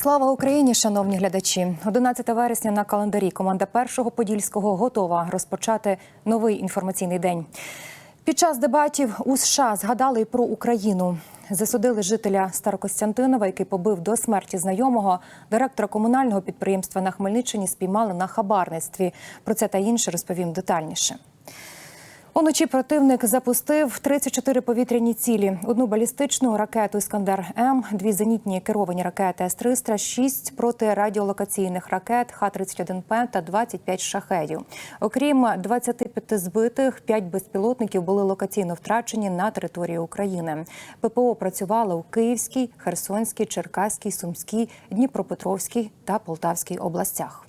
Слава Україні, шановні глядачі! 11 вересня на календарі команда першого подільського готова розпочати новий інформаційний день. Під час дебатів у США згадали про Україну. Засудили жителя Старокостянтинова, який побив до смерті знайомого. Директора комунального підприємства на Хмельниччині спіймали на хабарництві. Про це та інше розповім детальніше. Уночі противник запустив 34 повітряні цілі: одну балістичну ракету Іскандер М, дві зенітні керовані ракети С-300, 6 протирадіолокаційних ракет Х-31П та 25 шахедів. Окрім 25 збитих, 5 безпілотників були локаційно втрачені на території України. ППО працювало у Київській, Херсонській, Черкаській, Сумській, Дніпропетровській та Полтавській областях.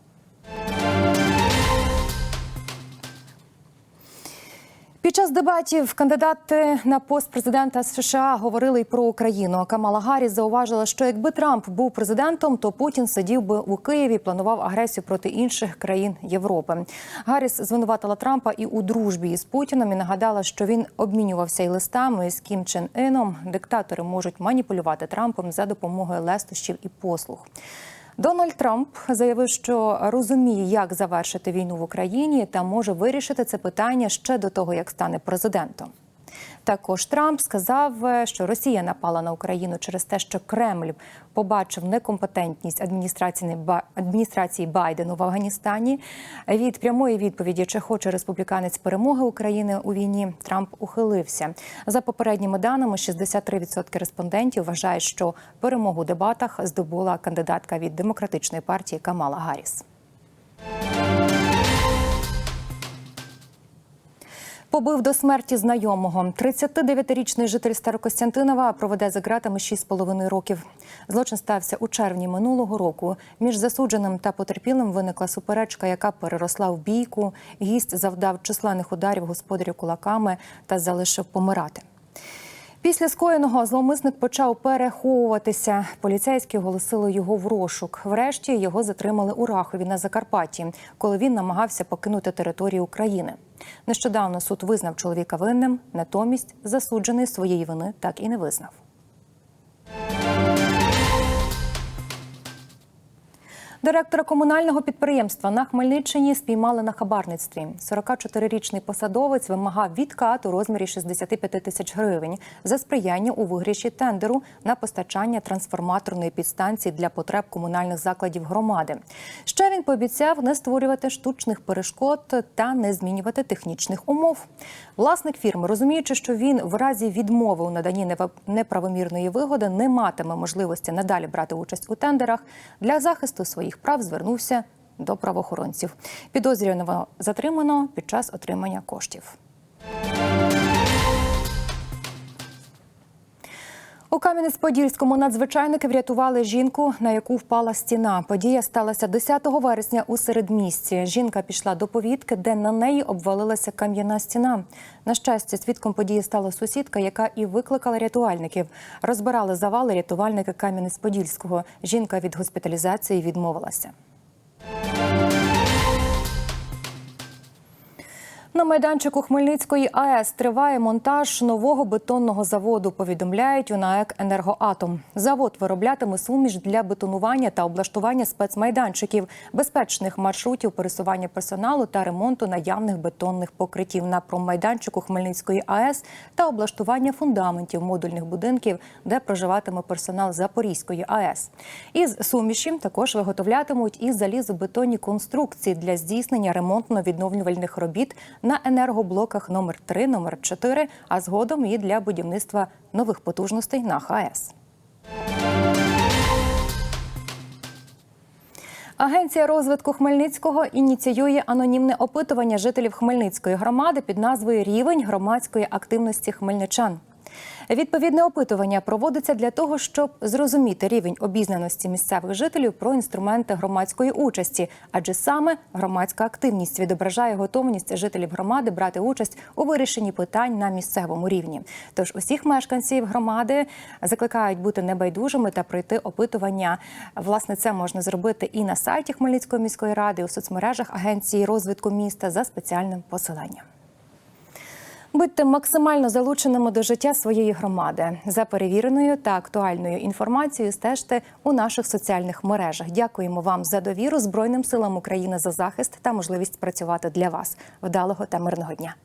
Під час дебатів кандидати на пост президента США говорили й про Україну. Камала Гарріс зауважила, що якби Трамп був президентом, то Путін сидів би у Києві, і планував агресію проти інших країн Європи. Гарріс звинуватила Трампа і у дружбі із Путіном і нагадала, що він обмінювався й листами з Кім Чен Іном. Диктатори можуть маніпулювати Трампом за допомогою лестощів і послуг. Дональд Трамп заявив, що розуміє, як завершити війну в Україні, та може вирішити це питання ще до того, як стане президентом. Також Трамп сказав, що Росія напала на Україну через те, що Кремль побачив некомпетентність адміністрації адміністрації Байдену в Афганістані. Від прямої відповіді, чи хоче республіканець перемоги України у війні, Трамп ухилився. За попередніми даними, 63% респондентів вважають, що перемогу у дебатах здобула кандидатка від демократичної партії Камала Гарріс. Побив до смерті знайомого. 39-річний житель Старокостянтинова проведе за ґратами 6,5 років. Злочин стався у червні минулого року. Між засудженим та потерпілим виникла суперечка, яка переросла в бійку. Гість завдав численних ударів господарю кулаками та залишив помирати. Після скоєного зловмисник почав переховуватися. Поліцейські оголосили його в розшук. Врешті його затримали у Рахові на Закарпатті, коли він намагався покинути територію України. Нещодавно суд визнав чоловіка винним, натомість засуджений своєї вини так і не визнав. Директора комунального підприємства на Хмельниччині спіймали на хабарництві. 44-річний посадовець вимагав відкат у розмірі 65 тисяч гривень за сприяння у вигріші тендеру на постачання трансформаторної підстанції для потреб комунальних закладів громади. Ще він пообіцяв не створювати штучних перешкод та не змінювати технічних умов. Власник фірми, розуміючи, що він в разі відмови у наданні неправомірної вигоди не матиме можливості надалі брати участь у тендерах для захисту своїх прав, звернувся до правоохоронців. Підозрюваного затримано під час отримання коштів. У Кам'янець-Подільському надзвичайники врятували жінку, на яку впала стіна. Подія сталася 10 вересня у середмісті. Жінка пішла до повітки, де на неї обвалилася кам'яна стіна. На щастя, свідком події стала сусідка, яка і викликала рятувальників. Розбирали завали рятувальники Кам'янець-Подільського. Жінка від госпіталізації відмовилася. На майданчику Хмельницької АЕС триває монтаж нового бетонного заводу. Повідомляють у НАЕК «Енергоатом». Завод вироблятиме суміш для бетонування та облаштування спецмайданчиків, безпечних маршрутів пересування персоналу та ремонту наявних бетонних покриттів на промайданчику Хмельницької АЕС та облаштування фундаментів модульних будинків, де проживатиме персонал Запорізької АЕС. Із суміші також виготовлятимуть і залізобетонні конструкції для здійснення ремонтно-відновлювальних робіт на енергоблоках номер 3 номер 4 а згодом і для будівництва нових потужностей на ХАЕС. Агенція розвитку Хмельницького ініціює анонімне опитування жителів Хмельницької громади під назвою Рівень громадської активності хмельничан. Відповідне опитування проводиться для того, щоб зрозуміти рівень обізнаності місцевих жителів про інструменти громадської участі, адже саме громадська активність відображає готовність жителів громади брати участь у вирішенні питань на місцевому рівні. Тож усіх мешканців громади закликають бути небайдужими та пройти опитування. Власне, це можна зробити і на сайті Хмельницької міської ради, у соцмережах агенції розвитку міста за спеціальним посиланням. Будьте максимально залученими до життя своєї громади. За перевіреною та актуальною інформацією стежте у наших соціальних мережах. Дякуємо вам за довіру Збройним силам України за захист та можливість працювати для вас. Вдалого та мирного дня.